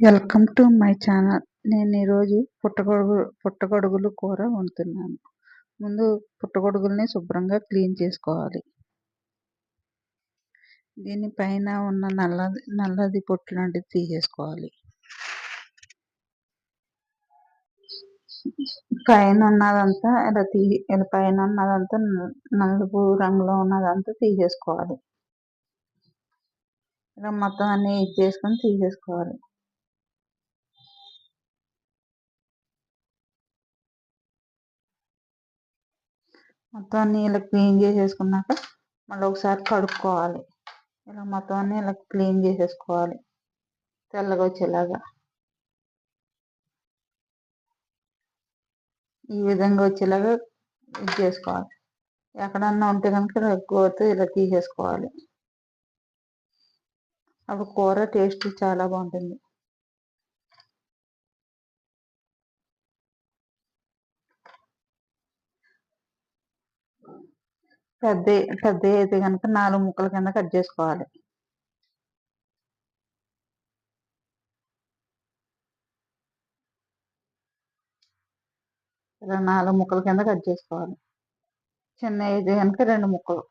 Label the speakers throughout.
Speaker 1: Welcome to my channel నేను ఈరోజు పుట్టగొడుగు పుట్టగొడుగులు కూర వండుతున్నాను. ముందు పుట్టగొడుగుల్ని శుభ్రంగా క్లీన్ చేసుకోవాలి. దీనిపైన ఉన్న నల్ల నల్లది పొట్టు లాంటిది తీసేసుకోవాలి. పైన ఉన్నదంతా ఇలా తీ ఇలా పైన ఉన్నదంతా నలుపు రంగులో ఉన్నదంతా తీసేసుకోవాలి. ఇలా మొత్తం అన్నీ ఇది చేసుకొని తీసేసుకోవాలి. మొత్తం అన్నీ ఇలా క్లీన్ చేసేసుకున్నాక మళ్ళీ ఒకసారి కడుక్కోవాలి. ఇలా మొత్తం అన్ని ఇలా క్లీన్ చేసేసుకోవాలి. తెల్లగా వచ్చేలాగా. ఈ విధంగా వచ్చేలాగా ఇది చేసుకోవాలి. ఎక్కడన్నా ఉంటే కనుక ఇలా ఇలా తీసేసుకోవాలి. అప్పుడు కూర టేస్ట్ చాలా బాగుంటుంది. పెద్ద పెద్ద అయితే కనుక నాలుగు ముక్కల కింద కట్ చేసుకోవాలి. ఇలా నాలుగు ముక్కల కింద కట్ చేసుకోవాలి. చిన్న అయితే కనుక రెండు ముక్కలు.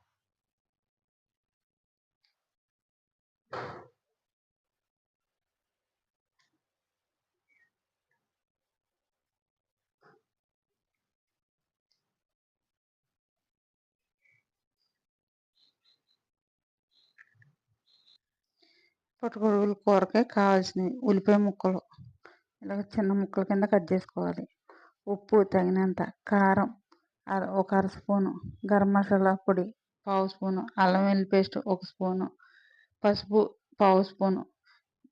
Speaker 1: పుట్టగొడుగుల కూరకి కావాల్సినవి ఉల్లిపాయ ముక్కలు. ఇలాగ చిన్న ముక్కల కింద కట్ చేసుకోవాలి. ఉప్పు తగినంత కారం ఒక అర స్పూను గరం మసాలా పొడి పావు స్పూను అల్లం వెల్లుల్లి పేస్ట్ ఒక స్పూను పసుపు పావు స్పూను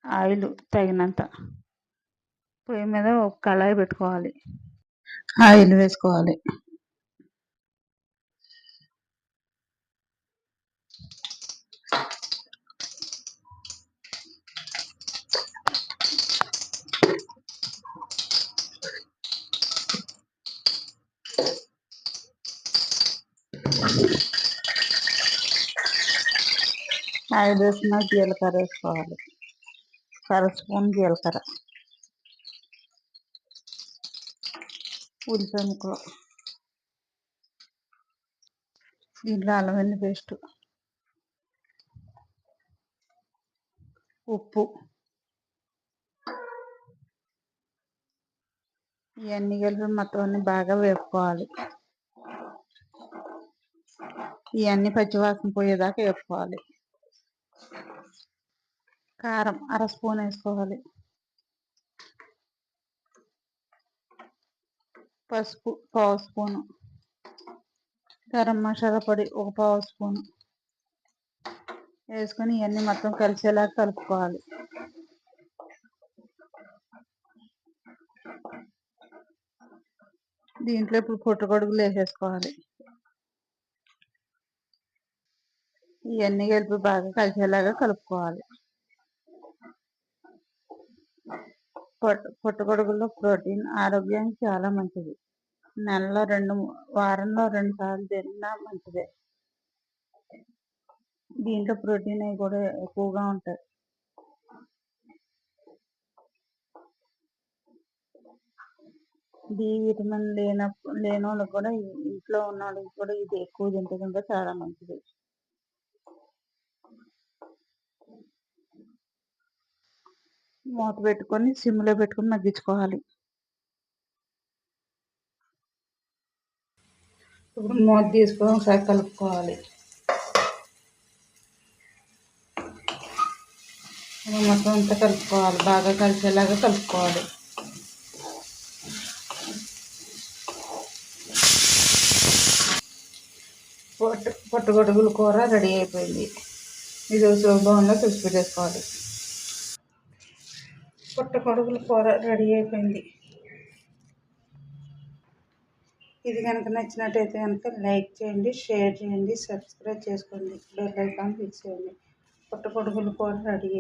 Speaker 1: ఆయిల్ తగినంత. పొయ్యి మీద ఒక కళాయి పెట్టుకోవాలి. ఆయిల్ వేసుకోవాలి. ఐదు వేసిన జీలకర్ర వేసుకోవాలి. అర స్పూన్ జీలకర్ర. ఉల్లిపాయ ముక్కలు దీంట్లో అల్లం పేస్ట్. ఉప్పు. ఇవన్నీ కలిపి మొత్తం అన్ని బాగా వేపుకోవాలి. ఇవన్నీ పచ్చివాసన పోయేదాకా వేసుకోవాలి. కారం అర స్పూన్ వేసుకోవాలి. పసుపు పావు స్పూను. గరం మసాలా పొడి ఒక పావు స్పూను. వేసుకొని ఇవన్నీ మొత్తం కలిసేలా కలుపుకోవాలి. దీంట్లో ఇప్పుడు పుట్టగొడుగులు వేసేసుకోవాలి. ఇవన్నీ కలిపి బాగా కలిసేలాగా కలుపుకోవాలి. పుట్టగొడుగుల్లో ప్రోటీన్ ఆరోగ్యానికి చాలా మంచిది. నెలలో రెండు వారంలో రెండు సార్లు తిన్నా మంచిదే. దీంట్లో ప్రోటీన్ అవి కూడా ఎక్కువగా ఉంటాయి. డి విటమిన్ లేనప్పుడు లేని వాళ్ళకి కూడా ఇంట్లో ఉన్న వాళ్ళకి కూడా ఇది ఎక్కువ తింటే కనుక చాలా మంచిది. మూత పెట్టుకొని సిమ్లో పెట్టుకొని మగ్గించుకోవాలి. ఇప్పుడు మూత తీసుకొని ఒకసారి కలుపుకోవాలి. మొత్తం అంతా కలుపుకోవాలి. బాగా కలిసేలాగా కలుపుకోవాలి. పొట్టు పొట్టుగొడుగుల కూర రెడీ అయిపోయింది. ఇది బౌన్లో కలిసి పెట్టేసుకోవాలి. పుట్టగొడుగుల కూర రెడీ అయిపోయింది. ఇది కనుక నచ్చినట్టయితే కనుక లైక్ చేయండి షేర్ చేయండి సబ్స్క్రైబ్ చేసుకోండి బెల్ ఐకాన్ క్లిక్ చేయండి. పుట్టగొడుగుల కూర రెడీ.